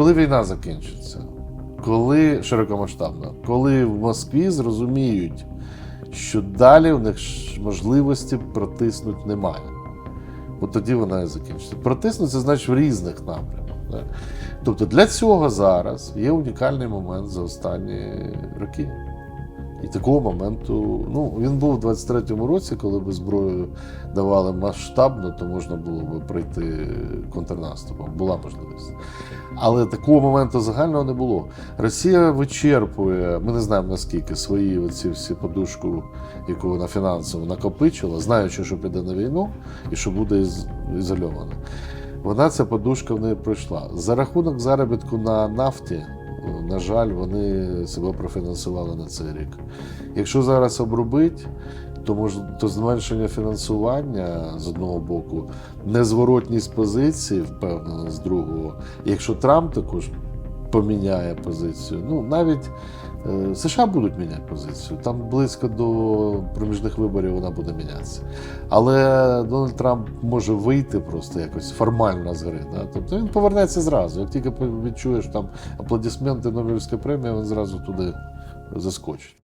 коли війна закінчиться, коли широкомасштабно, коли в Москві зрозуміють, що далі в них можливості протиснути немає. От тоді вона і закінчиться. Протиснути це значить в різних напрямах. Тобто для цього зараз є унікальний момент за останні роки. І такого моменту, ну, він був у 23-му році, коли би зброю давали масштабно, то можна було би пройти контрнаступом. Була можливість. Але такого моменту загального не було. Росія вичерпує, ми не знаємо наскільки свої оці всі подушку, яку вона фінансово накопичила, знаючи, що піде на війну і що буде із- ізольована. Вона ця подушка в неї пройшла. За рахунок заробітку на нафті, на жаль, вони себе профінансували на цей рік. Якщо зараз обробити, то мож, то зменшення фінансування з одного боку, незворотність позиції, впевнено, з другого. Якщо Трамп також поміняє позицію, ну навіть США будуть міняти позицію. Там близько до проміжних виборів вона буде мінятися. Але Дональд Трамп може вийти просто якось формально з гри. Да? Тобто він повернеться зразу. Як тільки відчуєш там аплодисменти Нобелівської премії, він зразу туди заскочить.